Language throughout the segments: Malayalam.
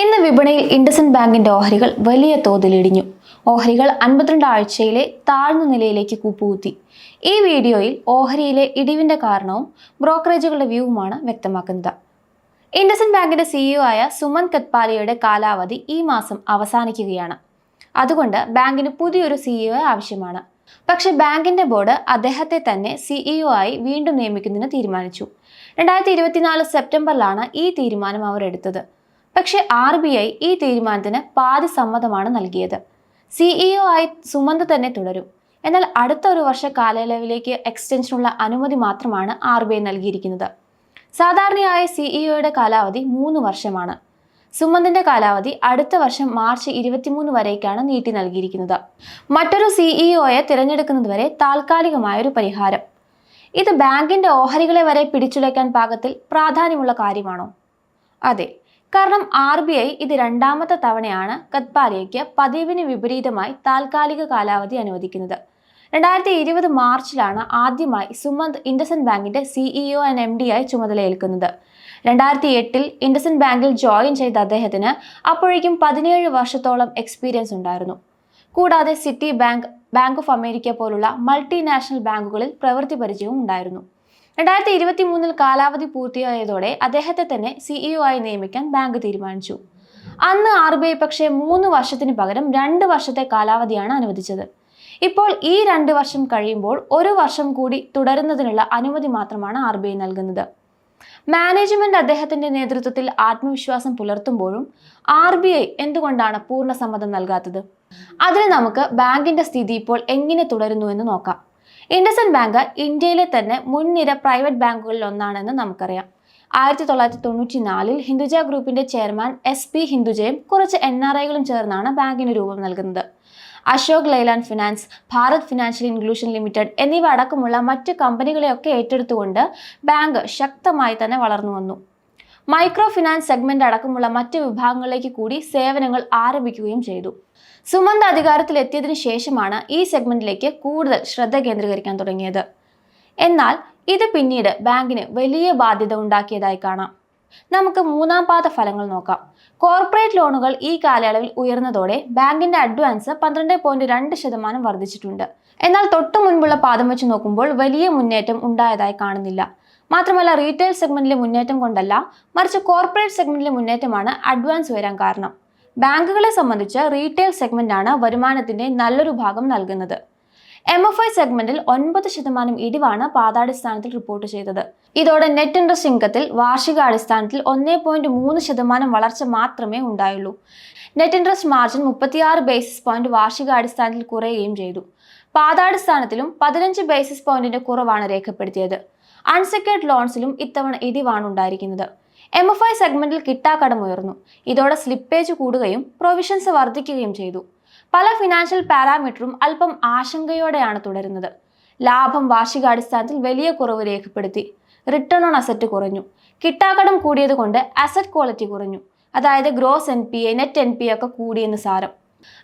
ഇന്ന് വിപണിയിൽ ഇൻഡസൻ ബാങ്കിന്റെ ഓഹരികൾ വലിയ തോതിൽ ഇടിഞ്ഞു. ഓഹരികൾ അൻപത്തിരണ്ട് ആഴ്ചയിലെ താഴ്ന്ന നിലയിലേക്ക് കൂപ്പുകുത്തി. ഈ വീഡിയോയിൽ ഓഹരിയിലെ ഇടിവിന്റെ കാരണവും ബ്രോക്കറേജുകളുടെ വ്യൂവുമാണ് വ്യക്തമാക്കുന്നത്. ഇൻഡസൻ ബാങ്കിന്റെ സിഇഒ ആയ സുമൻ കത്പാലിയുടെ കാലാവധി ഈ മാസം അവസാനിക്കുകയാണ്. അതുകൊണ്ട് ബാങ്കിന് പുതിയൊരു സിഇഒ ആവശ്യമാണ്. പക്ഷെ ബാങ്കിന്റെ ബോർഡ് അദ്ദേഹത്തെ തന്നെ സിഇഒ ആയി വീണ്ടും നിയമിക്കുന്നതിന് തീരുമാനിച്ചു. രണ്ടായിരത്തി ഇരുപത്തിനാല് സെപ്റ്റംബറിലാണ് ഈ തീരുമാനം അവർ എടുത്തത്. പക്ഷേ ആർ ബി ഐ ഈ തീരുമാനത്തിന് പാതി സമ്മതമാണ് നൽകിയത് സിഇഒ ആയി സുമന്ത് തന്നെ തുടരും. എന്നാൽ അടുത്ത ഒരു വർഷ കാലയളവിലേക്ക് എക്സ്റ്റൻഷനുള്ള അനുമതി മാത്രമാണ് ആർ ബി ഐ നൽകിയിരിക്കുന്നത്. സാധാരണയായി സിഇഒയുടെ കാലാവധി മൂന്ന് വർഷമാണ്. സുമന്തിന്റെ കാലാവധി അടുത്ത വർഷം മാർച്ച് ഇരുപത്തിമൂന്ന് വരേക്കാണ് നീട്ടി നൽകിയിരിക്കുന്നത്. മറ്റൊരു സിഇഒയെ തിരഞ്ഞെടുക്കുന്നതുവരെ താൽക്കാലികമായ ഒരു പരിഹാരം. ഇത് ബാങ്കിന്റെ ഓഹരികളെ വരെ പിടിച്ചുലയ്ക്കാൻ പാകത്തിൽ പ്രാധാന്യമുള്ള കാര്യമാണോ? അതെ കാരണം ആർ ബി ഐ ഇത് രണ്ടാമത്തെ തവണയാണ് കത്പാലിയയ്ക്ക് പതിവിന് വിപരീതമായി താൽക്കാലിക കാലാവധി അനുവദിക്കുന്നത്. രണ്ടായിരത്തി ഇരുപത് മാർച്ചിലാണ് ആദ്യമായി സുമന്ത് ഇൻഡസൻ ബാങ്കിന്റെ സിഇഒ ആൻഡ് എം ഡി ആയി ചുമതലയേൽക്കുന്നത്. രണ്ടായിരത്തി എട്ടിൽ ഇൻഡസൻ ബാങ്കിൽ ജോയിൻ ചെയ്ത അദ്ദേഹത്തിന് അപ്പോഴേക്കും പതിനേഴ് വർഷത്തോളം എക്സ്പീരിയൻസ് ഉണ്ടായിരുന്നു. കൂടാതെ Citi bank bank of America പോലുള്ള മൾട്ടിനാഷണൽ ബാങ്കുകളിൽ പ്രവൃത്തി പരിചയവും ഉണ്ടായിരുന്നു. രണ്ടായിരത്തി ഇരുപത്തി മൂന്നിൽ കാലാവധി പൂർത്തിയായതോടെ അദ്ദേഹത്തെ തന്നെ സിഇഒ ആയി നിയമിക്കാൻ ബാങ്ക് തീരുമാനിച്ചു. അന്ന് ആർ ബി ഐ പക്ഷേ മൂന്ന് വർഷത്തിന് പകരം രണ്ട് വർഷത്തെ കാലാവധിയാണ് അനുവദിച്ചത്. ഇപ്പോൾ ഈ രണ്ട് വർഷം കഴിയുമ്പോൾ ഒരു വർഷം കൂടി തുടരുന്നതിനുള്ള അനുമതി മാത്രമാണ് ആർ ബി ഐ നൽകുന്നത്. മാനേജ്മെന്റ് അദ്ദേഹത്തിന്റെ നേതൃത്വത്തിൽ ആത്മവിശ്വാസം പുലർത്തുമ്പോഴും ആർ ബി ഐ എന്തുകൊണ്ടാണ് പൂർണ സമ്മതം നൽകാത്തത്? അതിന് നമുക്ക് ബാങ്കിന്റെ സ്ഥിതി ഇപ്പോൾ എങ്ങനെ തുടരുന്നു എന്ന് നോക്കാം. ഇൻഡസൻ ബാങ്ക് ഇന്ത്യയിലെ തന്നെ മുൻനിര പ്രൈവറ്റ് ബാങ്കുകളിൽ ഒന്നാണെന്ന് നമുക്കറിയാം. ആയിരത്തി തൊള്ളായിരത്തി തൊണ്ണൂറ്റി നാലിൽ ഹിന്ദുജ ഗ്രൂപ്പിന്റെ ചെയർമാൻ എസ് പി ഹിന്ദുജയും കുറച്ച് എൻ ആർ ഐകളും ചേർന്നാണ് ബാങ്കിന് രൂപം നൽകുന്നത്. Ashok Leyland finance Bharat financial inclusion limited എന്നിവ അടക്കമുള്ള മറ്റ് കമ്പനികളെയൊക്കെ ഏറ്റെടുത്തുകൊണ്ട് ബാങ്ക് ശക്തമായി തന്നെ വളർന്നു വന്നു. മൈക്രോ ഫിനാൻസ് സെഗ്മെന്റ് അടക്കമുള്ള മറ്റ് വിഭാഗങ്ങളിലേക്ക് കൂടി സേവനങ്ങൾ ആരംഭിക്കുകയും ചെയ്തു. സുമന്ത് അധികാരത്തിൽ എത്തിയതിനു ശേഷമാണ് ഈ സെഗ്മെന്റിലേക്ക് കൂടുതൽ ശ്രദ്ധ കേന്ദ്രീകരിക്കാൻ തുടങ്ങിയത്. എന്നാൽ ഇത് പിന്നീട് ബാങ്കിന് വലിയ ബാധ്യത ഉണ്ടാക്കിയതായി കാണാം. നമുക്ക് മൂന്നാം പാദ ഫലങ്ങൾ നോക്കാം. കോർപ്പറേറ്റ് ലോണുകൾ ഈ കാലയളവിൽ ഉയർന്നതോടെ ബാങ്കിന്റെ അഡ്വാൻസ് പന്ത്രണ്ട് പോയിന്റ് രണ്ട് ശതമാനം വർദ്ധിച്ചിട്ടുണ്ട്. എന്നാൽ തൊട്ടു മുൻപുള്ള പാദം വെച്ച് നോക്കുമ്പോൾ വലിയ മുന്നേറ്റം ഉണ്ടായതായി കാണുന്നില്ല. മാത്രമല്ല റീറ്റെയിൽ സെഗ്മെന്റിലെ മുന്നേറ്റം കൊണ്ടല്ല മറിച്ച് കോർപ്പറേറ്റ് സെഗ്മെന്റിലെ മുന്നേറ്റമാണ് അഡ്വാൻസ് വരാൻ കാരണം. ബാങ്കുകളെ സംബന്ധിച്ച് റീറ്റെയിൽ സെഗ്മെന്റാണ് വരുമാനത്തിന്റെ നല്ലൊരു ഭാഗം നൽകുന്നത്. എം എഫ് ഐ സെഗ്മെന്റിൽ ഒൻപത് ശതമാനം ഇടിവാണ് പാതാടിസ്ഥാനത്തിൽ റിപ്പോർട്ട് ചെയ്തത്. ഇതോടെ നെറ്റ് ഇൻട്രസ്റ്റ് ഇൻകത്തിൽ വാർഷികാടിസ്ഥാനത്തിൽ ഒന്നേ പോയിന്റ് മൂന്ന് ശതമാനം വളർച്ച മാത്രമേ ഉണ്ടായുള്ളൂ. നെറ്റ് ഇൻട്രസ്റ്റ് മാർജിൻ മുപ്പത്തിയാറ് ബേസിസ് പോയിന്റ് വാർഷികാടിസ്ഥാനത്തിൽ കുറയുകയും ചെയ്തു. പാതാടിസ്ഥാനത്തിലും പതിനഞ്ച് ബേസിസ് പോയിന്റിന്റെ കുറവാണ് രേഖപ്പെടുത്തിയത്. അൺസെക്യൂർഡ് ലോൺസിലും ഇത്തവണ ഇടിവാണ് ഉണ്ടായിരിക്കുന്നത്. എം എഫ് ഐ സെഗ്മെന്റിൽ കിട്ടാക്കടം ഉയർന്നു. ഇതോടെ സ്ലിപ്പേജ് കൂടുകയും പ്രൊവിഷൻസ് വർദ്ധിക്കുകയും ചെയ്തു. പല ഫിനാൻഷ്യൽ പാരാമീറ്ററും അല്പം ആശങ്കയോടെയാണ് തുടരുന്നത്. ലാഭം വാർഷികാടിസ്ഥാനത്തിൽ വലിയ കുറവ് രേഖപ്പെടുത്തി. റിട്ടേൺ ഓൺ അസറ്റ് കുറഞ്ഞു. കിട്ടാക്കടം കൂടിയതുകൊണ്ട് അസറ്റ് ക്വാളിറ്റി കുറഞ്ഞു. അതായത് gross N P A net N P ഒക്കെ കൂടിയെന്ന് സാരം.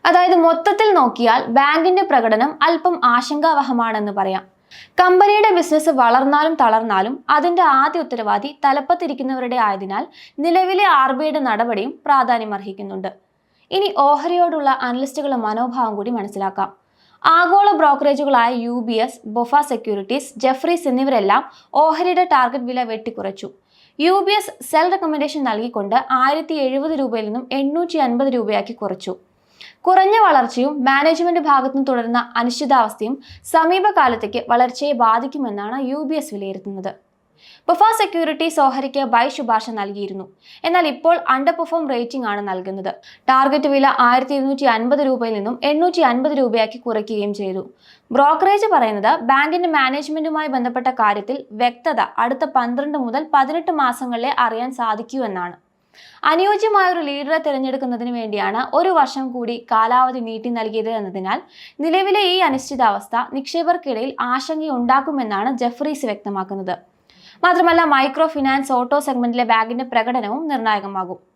അതായത് മൊത്തത്തിൽ നോക്കിയാൽ ബാങ്കിന്റെ പ്രകടനം അല്പം ആശങ്കാവഹമാണെന്ന് പറയാം. കമ്പനിയുടെ ബിസിനസ് വളർന്നാലും തളർന്നാലും അതിന്റെ ആദ്യ ഉത്തരവാദി തലപ്പത്തിരിക്കുന്നവരുടെ ആയതിനാൽ നിലവിലെ ആർ ബി ഐയുടെ നടപടിയും പ്രാധാന്യമർഹിക്കുന്നുണ്ട്. ഇനി ഓഹരിയോടുള്ള അനലിസ്റ്റുകളുടെ മനോഭാവം കൂടി മനസ്സിലാക്കാം. ആഗോള ബ്രോക്കറേജുകളായ U B S BofA securities Jefferies എന്നിവരെല്ലാം ഓഹരിയുടെ ടാർഗറ്റ് വില വെട്ടിക്കുറച്ചു. U B S sell recommendation നൽകിക്കൊണ്ട് ആയിരത്തി എഴുപത് രൂപയിൽ നിന്നും എണ്ണൂറ്റി അൻപത് രൂപയാക്കി കുറച്ചു. കുറഞ്ഞ വളർച്ചയും മാനേജ്മെന്റ് ഭാഗത്തുനിന്ന് തുടരുന്ന അനിശ്ചിതാവസ്ഥയും സമീപകാലത്തേക്ക് വളർച്ചയെ ബാധിക്കുമെന്നാണ് യു ബി എസ് വിലയിരുത്തുന്നത്. ബഫ സെക്യൂരിറ്റി ഓഹരിക്ക് ബൈ ശുപാർശ നൽകിയിരുന്നു. എന്നാൽ ഇപ്പോൾ അണ്ടർ പെർഫോം റേറ്റിംഗ് ആണ് നൽകുന്നത്. ടാർഗറ്റ് വില ആയിരത്തി ഇരുന്നൂറ്റി അൻപത് രൂപയിൽ നിന്നും എണ്ണൂറ്റി അൻപത് രൂപയാക്കി കുറയ്ക്കുകയും ചെയ്തു. ബ്രോക്കറേജ് പറയുന്നത് ബാങ്കിന്റെ മാനേജ്മെന്റുമായി ബന്ധപ്പെട്ട കാര്യത്തിൽ വ്യക്തത അടുത്ത പന്ത്രണ്ട് മുതൽ പതിനെട്ട് മാസങ്ങളിലെ അറിയാൻ സാധിക്കൂ എന്നാണ്. അനുയോജ്യമായ ഒരു ലീഡറെ തിരഞ്ഞെടുക്കുന്നതിന് വേണ്ടിയാണ് ഒരു വർഷം കൂടി കാലാവധി നീട്ടി നൽകിയത് എന്നതിനാൽ നിലവിലെ ഈ അനിശ്ചിതാവസ്ഥ നിക്ഷേപകർക്കിടയിൽ ആശങ്കയുണ്ടാക്കുമെന്നാണ് ജെഫ്രീസ് വ്യക്തമാക്കുന്നത്. മാത്രമല്ല മൈക്രോ ഫിനാൻസ് ഓട്ടോ സെഗ്മെന്റിലെ ബാങ്കിന്റെ പ്രകടനവും നിർണായകമാകും.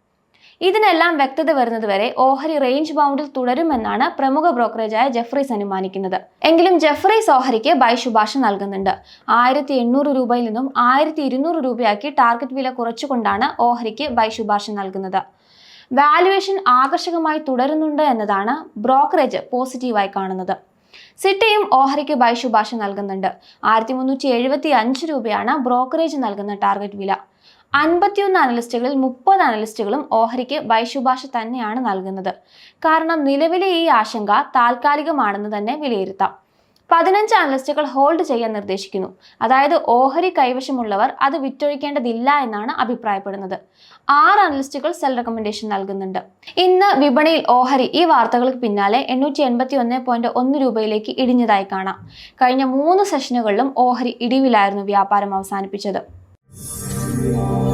ഇതിനെല്ലാം വ്യക്തത വരുന്നതുവരെ ഓഹരി റേഞ്ച് ബൗണ്ടിൽ തുടരുമെന്നാണ് പ്രമുഖ ബ്രോക്കറേജായ ജെഫ്രീസ് അനുമാനിക്കുന്നത്. എങ്കിലും ജെഫ്രീസ് ഓഹരിക്ക് ബൈ ശുപാർശ നൽകുന്നുണ്ട്. ആയിരത്തി എണ്ണൂറ് രൂപയിൽ നിന്നും ആയിരത്തി ഇരുന്നൂറ് രൂപയാക്കി ടാർഗറ്റ് വില കുറച്ചുകൊണ്ടാണ് ഓഹരിക്ക് ബൈ ശുപാർശ നൽകുന്നത്. വാലുവേഷൻ ആകർഷകമായി തുടരുന്നുണ്ട് എന്നതാണ് ബ്രോക്കറേജ് പോസിറ്റീവായി കാണുന്നത്. സിറ്റിയും ഓഹരിക്ക് ബൈ ശുപാർശ നൽകുന്നുണ്ട്. ആയിരത്തി മുന്നൂറ്റി എഴുപത്തി അഞ്ച് രൂപയാണ് ബ്രോക്കറേജ് നൽകുന്ന ടാർഗറ്റ് വില. അൻപത്തിയൊന്ന് അനലിസ്റ്റുകളിൽ മുപ്പത് അനലിസ്റ്റുകളും ഓഹരിക്ക് ബൈ ശുപാർശ തന്നെയാണ് നൽകുന്നത്. കാരണം നിലവിലെ ഈ ആശങ്ക താൽക്കാലികമാണെന്ന് തന്നെ വിലയിരുത്താം. പതിനഞ്ച് അനലിസ്റ്റുകൾ ഹോൾഡ് ചെയ്യാൻ നിർദ്ദേശിക്കുന്നു. അതായത് ഓഹരി കൈവശമുള്ളവർ അത് വിറ്റൊഴിക്കേണ്ടതില്ല എന്നാണ് അഭിപ്രായപ്പെടുന്നത്. ആറ് അനലിസ്റ്റുകൾ സെൽ റെക്കമെൻഡേഷൻ നൽകുന്നുണ്ട്. ഇന്ന് വിപണിയിൽ ഓഹരി ഈ വാർത്തകൾക്ക് പിന്നാലെ എണ്ണൂറ്റി എൺപത്തി ഒന്ന് പോയിന്റ് ഒന്ന് രൂപയിലേക്ക് ഇടിഞ്ഞതായി കാണാം. കഴിഞ്ഞ മൂന്ന് സെഷനുകളിലും ഓഹരി ഇടിവിലായിരുന്നു വ്യാപാരം അവസാനിപ്പിച്ചത്. Yeah.